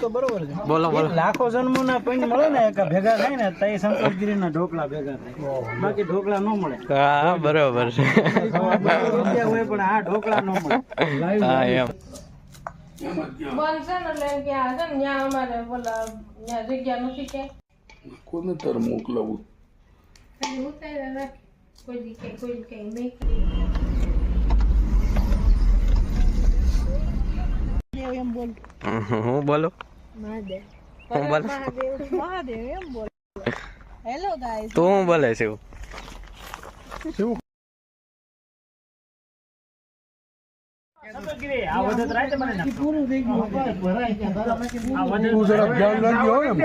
તો બરોબર છે. બોલો બોલો. લાખો જન્મોના પૈણ મળે ને એક ભેગા થાય ને તો એ શંકરગીરીના ઢોકળા ભેગા થાય. બાકી ઢોકળા ન મળે. હા બરોબર છે. સવા બસો રૂપિયા હોય પણ આ ઢોકળા ન મળે હા એમ. બંધ ને એટલે કે આ છે ને ત્યાં અમારે બોલા ત્યાં જગ્યા નથી કે. કોને તાર મોકલાવું? ખાલી ઉતાર્યા રાખે. કોઈ કઈ કોઈ કઈ નહીં હું બોલું? બોલું? તું હું બોલે છે? આ વધત રાતે મને નાખો. પૂરું થઈ ગયું. આ વધત તું એમ.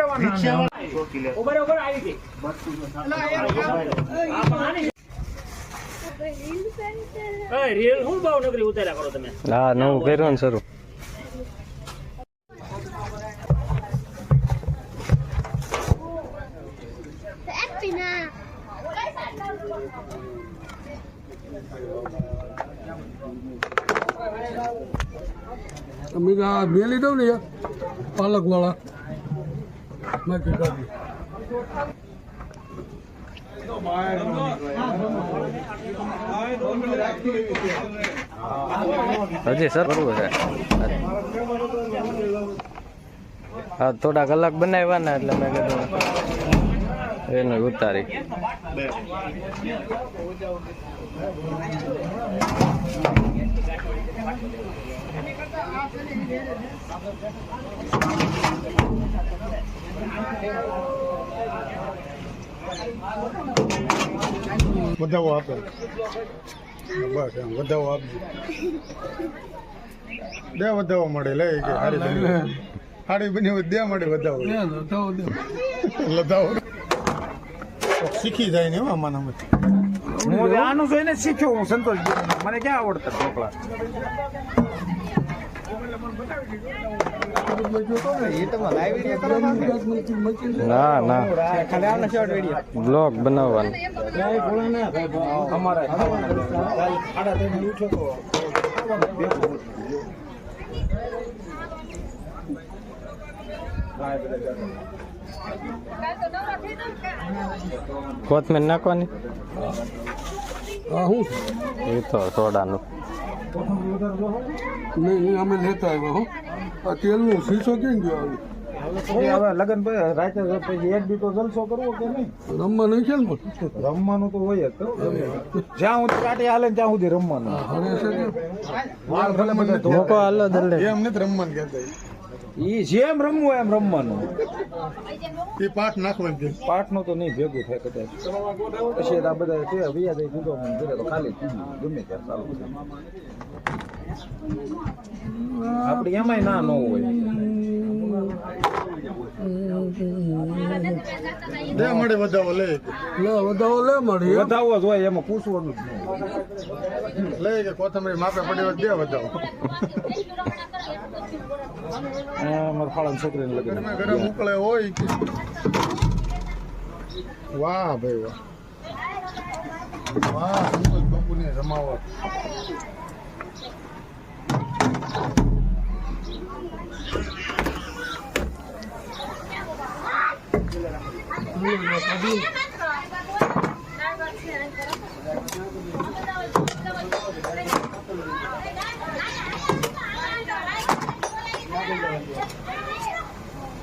હું ઉતાર્યા કરો તમે? હા નવું કર્યું ને શરૂ. તમે આ દઉં ને પાલક વાળા હજી સર છે. હા, થોડા કલાક બનાવ્યા ને એટલે મેં કીધું એને ઉતારી. વધાવો આપે. બસ એમ વધાવો આપજો. દે વધાવો મળે લે કે હારી બની હારી બની દે મળે વધાવો. લધાવો. શીખી જાય ને આમાં આમાં. હું આનું જોઈને શીખ્યો હું સંતોષ મને ક્યાં આવડતા ઢોકળા? ના ના. બ્લોગ બનાવવાનું. કોથમીર નાખવાની? હા હું એ તો સોડાનું. નહીં નહીં અમે લેતા આવ્યા હો. આ તેલનો શીશો કેમ ગયો હવે? હવે લગન રાતે પછી એક તો જલસો કરવો કે નહીં? રમવાનું છે ને રમવાનું તો હોય જ તો. જ્યાં સુધી કાઢી હાલે ત્યાં સુધી રમવાનું. હવે વાળ ભલે બધા ધોવા. મૂકો હાલો એમ નથી રમવાનું કહેતા ઈ જેમ રમવું એમ રમવાનું. એ પાઠ નાખવાનું પાઠ પાઠનું તો નહીં ભેગું થાય કદાચ. પછી આ બધા છે વિયા દીધો મને ઘરે તો ખાલી ગમે ત્યારે ચાલુ છે આપણે એમાંય ના ન હોય. દે મળે વધાવો લે. લે વધાવો લે મળે એમ. વધાવો જ હોય એમાં પૂછવાનું લે કે કોથમરી માપે પડી હોય દે વધાવો. આ મારા ફાળાની છોકરીને લગન ઘરમાં ઘરે મોકલે હોય કે વાહ ભાઈ વાહ વાહ સંતોષ બાપુની રમાવટ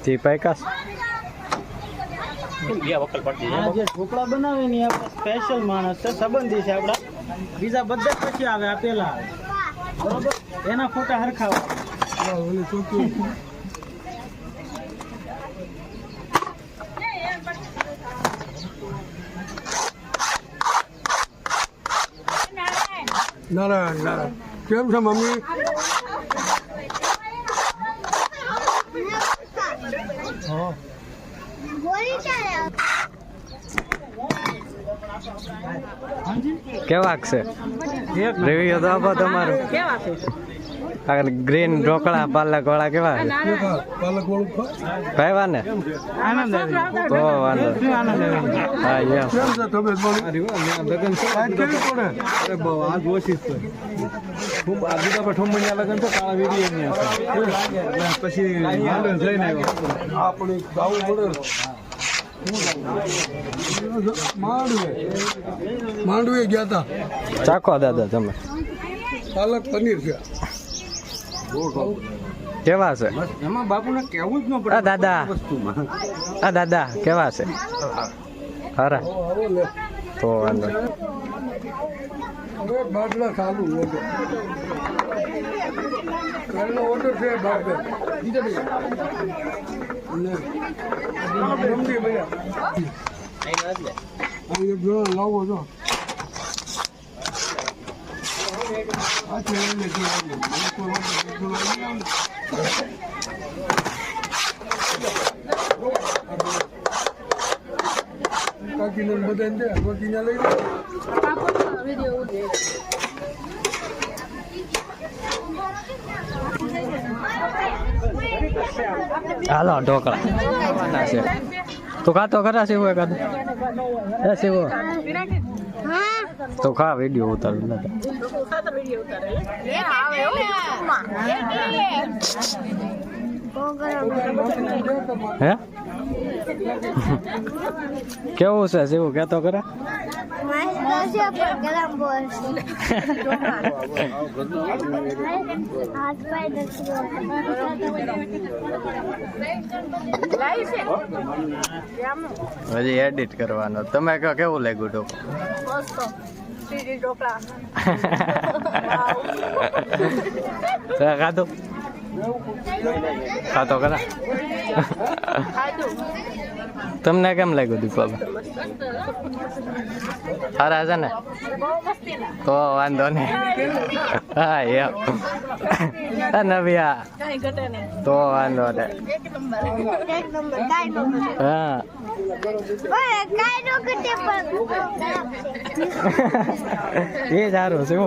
તે પાયકાસ. આ જે ઢોકળા બનાવે ને આ સ્પેશિયલ માણસ છે સંબંધી છે આપણા. બીજા બધા પછી આવે આ પેલા આવે. બરોબર? એના ફોટા હરખા નારાયણ નારાયણ. કેમ છે મમ્મી? કેવાક છે? રિવ્યુ તો આપો તમારું. આ ગ્રીન ઢોકળા પાલક વાળા કેવા ભાઈવા ને તો વાંધો? હા યસ કેમ છે તબિયત પાણી પછી આપણે ગાવું પડે. માંડવે. ગયા હતા ચાખો દાદા તમે. પાલક પનીર છે. કેવા છે? એમાં બાપુને કહેવું જ ન આ દાદા. આ દાદા કેવા છે? ખરા તો વાંધો બાટલા ચાલુ ઓર્ડર કાલનો ઓર્ડર છે બાટલા ને ગમતી ભૈયા આ એક જણો લાવો છો આ છે એને કે લાવો. મને કોઈ વાંધો નહીં. એક જણો લઈ આવો ને. કાકીને ને બધાને દે કાકીને લઈ લે હાલો ઢોકળા ખાવાના છે તું ખાતો ખરા શિવો એકાદ એ શિવો તો ખા વીડિયો ઉતારું નતા હે? કેવું છે? શિવું કેતો કરે હજી એડિટ કરવાનો. તમે કેવું લાગ્યું ઢોકળું તે ખાધું ખાતો ખરા તમને કેમ લાગ્યું દીપાબા સારા છે ને? તો વાંધો નહીં. હા, એમ. નવ્યા. તો વાંધો નહીં. હા. એ સારું શું